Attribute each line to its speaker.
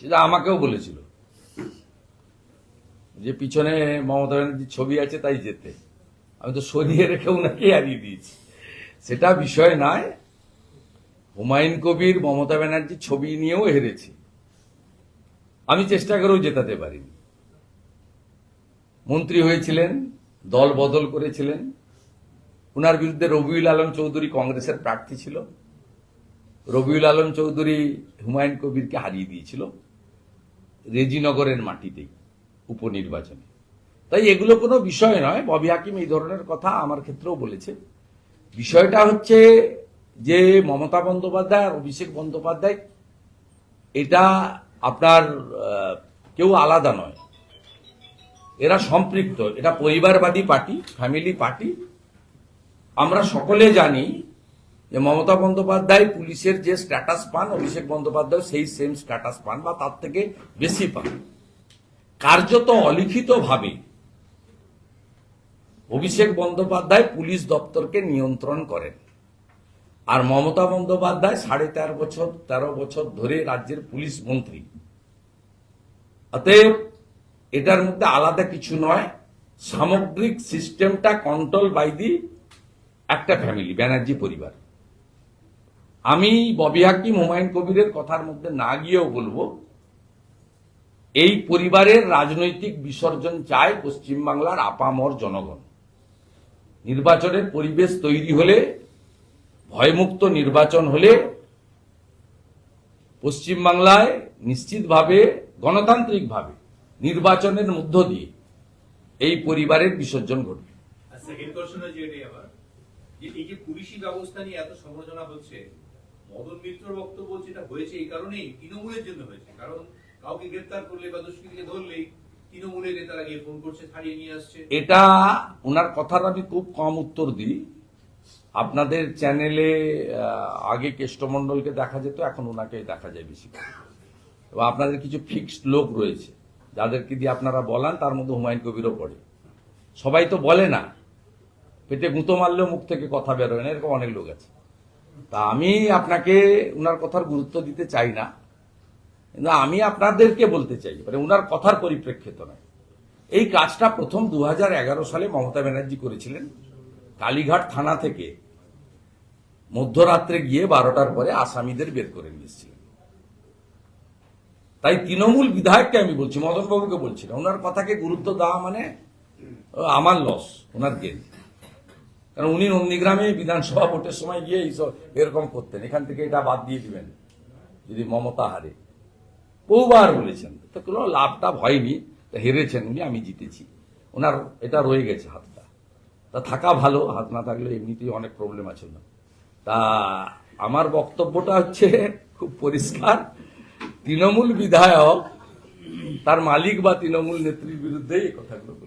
Speaker 1: সেটা আমাকেও বলেছিল। যে পিছনে মমতা ব্যানার্জির ছবি আছে তাই যেতে। আমি তো সরিয়ে রেখে ওনাকে হারিয়ে দিয়েছি। সেটা বিষয় নয়, হুমায়ুন কবির মমতা ব্যানার্জির ছবি নিয়েও হেরেছি। আমি চেষ্টা করেও জেতাতে পারিনি। মন্ত্রী হয়েছিলেন, দল বদল করেছিলেন। ওনার বিরুদ্ধে রবিউল আলম চৌধুরী কংগ্রেসের প্রার্থী ছিল। রবিউল আলম চৌধুরী হুমায়ুন কবিরকে হারিয়ে দিয়েছিল রেজিনগরের মাটিতেই উপনির্বাচনে। তাই এগুলো কোনো বিষয় নয়। ববি হাকিম এই ধরনের কথা আমার ক্ষেত্রেও বলেছে। বিষয়টা হচ্ছে যে মমতা বন্দ্যোপাধ্যায় আর অভিষেক বন্দ্যোপাধ্যায়, এটা আপনার কেউ আলাদা নয়। এরা সম্পৃক্ত। এটা পরিবারবাদী পার্টি, ফ্যামিলি পার্টি। আমরা সকলে জানি যে মমতা বন্দ্যোপাধ্যায় পুলিশের যে স্ট্যাটাস পান, অভিষেক বন্দ্যোপাধ্যায় সেই সেম স্ট্যাটাস পান বা তার থেকে বেশি পান। কার্যত অলিখিতভাবে অভিষেক বন্দ্যোপাধ্যায় পুলিশ দপ্তরকে নিয়ন্ত্রণ করেন। আর মমতা বন্দ্যোপাধ্যায় সাড়ে তেরো বছর তেরো বছর ধরে রাজ্যের পুলিশ মন্ত্রী। অতএব এটার মধ্যে আলাদা কিছু নয়, সামগ্রিক সিস্টেমটা কন্ট্রোল বাই দি একটা ফ্যামিলি ব্যানার্জি পরিবার। আমি ববি হাকিম হুমায়ুন কবিরের কথার মধ্যে না গিয়েও বলব, এই পরিবারের রাজনৈতিক বিসর্জন চায় পশ্চিমবাংলার আপামর জনগণ। নির্বাচনের পরিবেশ তৈরি হলে, ভয়মুক্ত নির্বাচন হলে, পশ্চিমবাংলায় নিশ্চিতভাবে, গণতান্ত্রিকভাবে নির্বাচনের মধ্য দিয়ে এই পরিবারের বিসর্জন ঘটবে।
Speaker 2: এই যে পুলিশি ব্যবস্থা নিয়ে এত সমালোচনা হচ্ছে মদন মিত্রর বক্তব্য এটা হয়েছে এই কারণেই তৃণমূলের জন্য হয়েছে। কারণ কাউকে গ্রেপ্তার করলে বা দুষ্কৃতীকে ধরলেই তৃণমূলের নেতারা গিয়ে ফোন করছে, ছাড়িয়ে নিয়ে আসছে।
Speaker 1: এটা ওনার কথার আমি খুব কম উত্তর দিই। আপনাদের চ্যানেলে আগে কেষ্টমণ্ডলকে দেখা যেত, এখন ওনাকে দেখা যায় বেশি। এবং আপনাদের কিছু ফিক্সড লোক রয়েছে। যাদেরকে দিয়ে আপনারা বলান, তার মধ্যে হুমায়ুন কবিরও পড়ে। সবাই তো বলে না, পেটে গুঁতো মারলেও মুখ থেকে কথা বেরোয় না, এরকম অনেক লোক আছে। তা আমি আপনাকে ওনার কথার গুরুত্ব দিতে চাই না, কিন্তু আমি আপনাদেরকে বলতে চাই মানে ওনার কথার পরিপ্রেক্ষিত নয়। এই কাজটা প্রথম দু সালে মমতা ব্যানার্জি করেছিলেন কালীঘাট থানা থেকে। মধ্যরাত্রে গিয়ে বারোটার পরে আসামিদের বের করে নিয়েছিলেন তাই তৃণমূল বিধায়ককে আমি বলছি, মদনবাবুকে বলছি না। ওনার কথাকে গুরুত্ব দেওয়া মানে আমার লস ওনার গেন কারণ উনি নন্দীগ্রামে বিধানসভা ভোটের সময় গিয়ে এইসব এরকম করতেন। এখান থেকে এটা বাদ দিয়ে দিবেন, যদি মমতা হারে। বহুবার বলেছেন, তো কোনো লাভটা হয়নি, তা হেরেছেন উনি, আমি জিতেছি। ওনার এটা রয়ে গেছে হাতটা। তা থাকা ভালো, হাত না থাকলে এমনিতেই অনেক প্রবলেম আছে না তা আমার বক্তব্যটা হচ্ছে খুব পরিষ্কার, তৃণমূল বিধায়ক, তার মালিক বা তৃণমূল নেত্রীর বিরুদ্ধেই এই কথাগুলো।